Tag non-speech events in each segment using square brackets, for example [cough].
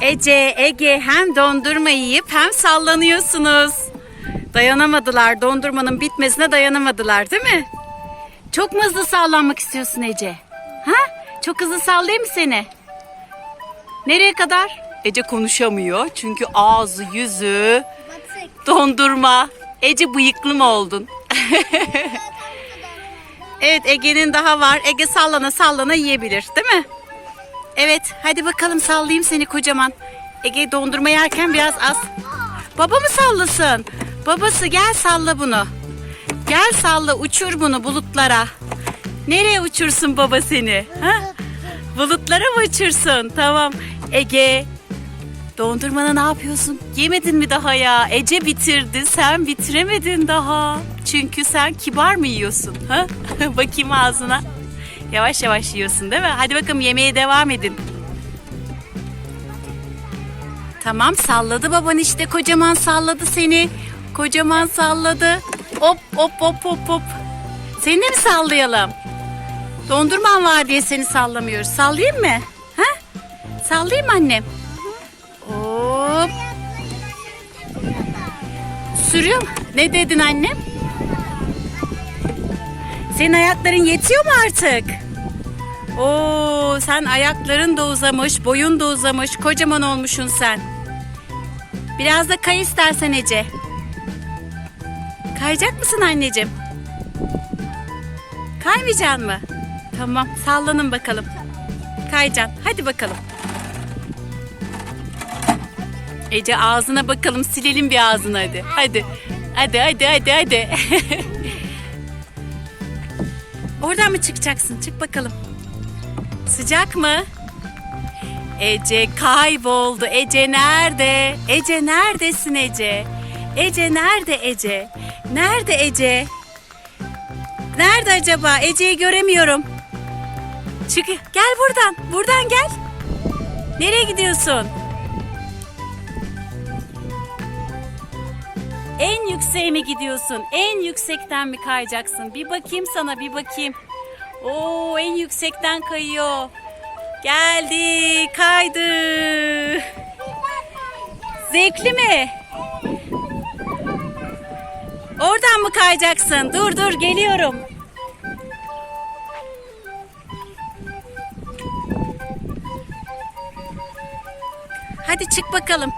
Ece, Ege hem dondurma yiyip hem sallanıyorsunuz. Dayanamadılar. Dondurmanın bitmesine dayanamadılar değil mi? Çok mu hızlı sallanmak istiyorsun Ece? Ha? Çok hızlı sallayayım mı seni? Nereye kadar? Ece konuşamıyor çünkü ağzı yüzü dondurma. Ece bıyıklı mı oldun? [laughs] evet Ege'nin daha var. Ege sallana sallana yiyebilir değil mi? Evet hadi bakalım sallayayım seni kocaman. Ege dondurma yerken biraz az. Baba mı sallasın? Babası gel salla bunu. Gel salla uçur bunu bulutlara. Nereye uçursun baba seni? Ha? Bulutlara mı uçursun? Tamam. Ege Dondurmanı ne yapıyorsun? Yemedin mi daha ya? Ece bitirdi, sen bitiremedin daha. Çünkü sen kibar mı yiyorsun? Ha? [laughs] Bakayım ağzına. Yavaş yavaş yiyorsun değil mi? Hadi bakalım yemeğe devam edin. Tamam salladı baban işte kocaman salladı seni. Kocaman salladı. Hop hop hop hop hop. Seni de mi sallayalım? Dondurman var diye seni sallamıyoruz. Sallayayım mı? Ha? Sallayayım annem? Hop. Sürüyor mu? Ne dedin annem? Senin ayakların yetiyor mu artık? Oo, sen ayakların da uzamış, boyun da uzamış, kocaman olmuşsun sen. Biraz da kay istersen Ece. Kayacak mısın anneciğim? Kaymayacaksın mı? Tamam, sallanın bakalım. Kayacaksın. Hadi bakalım. Ece ağzına bakalım silelim bir ağzını hadi. Hadi. Hadi hadi hadi hadi. [laughs] Oradan mı çıkacaksın? Çık bakalım. Sıcak mı? Ece kayboldu. Ece nerede? Ece neredesin Ece? Ece nerede Ece? Nerede Ece? Nerede acaba? Ece'yi göremiyorum. Çık gel buradan. Buradan gel. Nereye gidiyorsun? En yükseğe mi gidiyorsun? En yüksekten mi kayacaksın? Bir bakayım sana bir bakayım. Oo en yüksekten kayıyor. Geldi, kaydı. Zevkli mi? Oradan mı kayacaksın? Dur dur geliyorum. Hadi çık bakalım.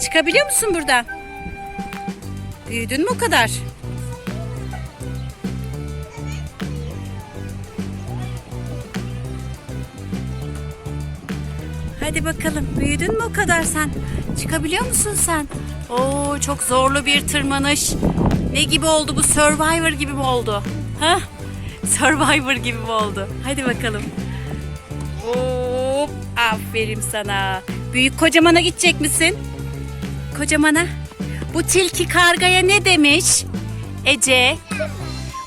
Çıkabiliyor musun buradan? Büyüdün mü o kadar? Hadi bakalım büyüdün mü o kadar sen? Çıkabiliyor musun sen? Oo çok zorlu bir tırmanış. Ne gibi oldu bu? Survivor gibi mi oldu? Ha? Survivor gibi mi oldu? Hadi bakalım. Hop, aferin sana. Büyük kocamana gidecek misin? Kocamana. Bu tilki kargaya ne demiş? Ece.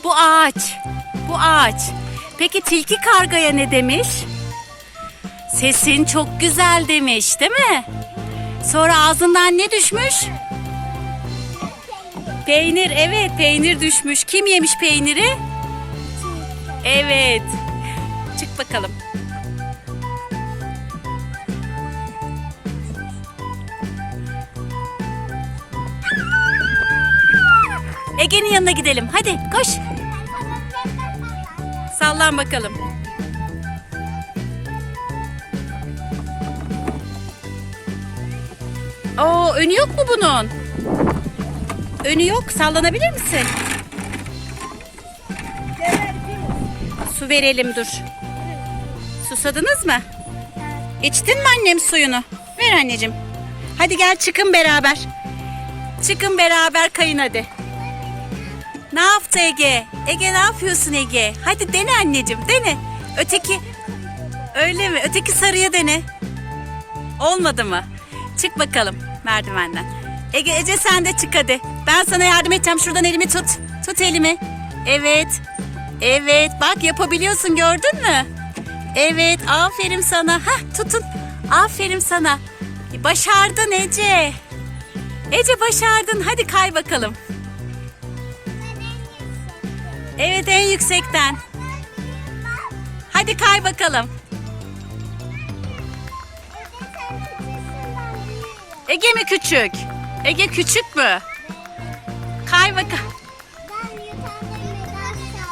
Bu ağaç. Bu ağaç. Peki tilki kargaya ne demiş? Sesin çok güzel demiş, değil mi? Sonra ağzından ne düşmüş? Peynir, evet peynir düşmüş. Kim yemiş peyniri? Evet. Çık bakalım. Ege'nin yanına gidelim. Hadi koş. Sallan bakalım. Oo, önü yok mu bunun? Önü yok. Sallanabilir misin? Su verelim dur. Susadınız mı? İçtin mi annem suyunu? Ver anneciğim. Hadi gel çıkın beraber. Çıkın beraber kayın hadi. Ne yaptı Ege? Ege ne yapıyorsun Ege? Hadi dene anneciğim dene. Öteki öyle mi? Öteki sarıya dene. Olmadı mı? Çık bakalım merdivenden. Ege Ece sen de çık hadi. Ben sana yardım edeceğim. Şuradan elimi tut. Tut elimi. Evet. Evet bak yapabiliyorsun gördün mü? Evet aferin sana. Hah tutun. Aferin sana. Başardın Ece. Ece başardın. Hadi kay bakalım. Evet en yüksekten. Hadi kay bakalım. Ege mi küçük? Ege küçük mü? Kay bakalım.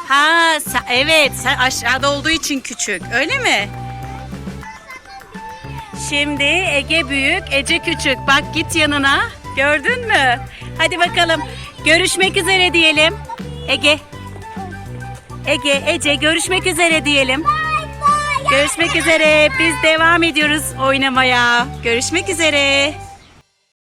Ha evet sen aşağıda olduğu için küçük öyle mi? Şimdi Ege büyük, Ece küçük. Bak git yanına. Gördün mü? Hadi bakalım. Görüşmek üzere diyelim. Ege. Ege, Ece görüşmek üzere diyelim. Görüşmek üzere. Biz devam ediyoruz oynamaya. Görüşmek üzere.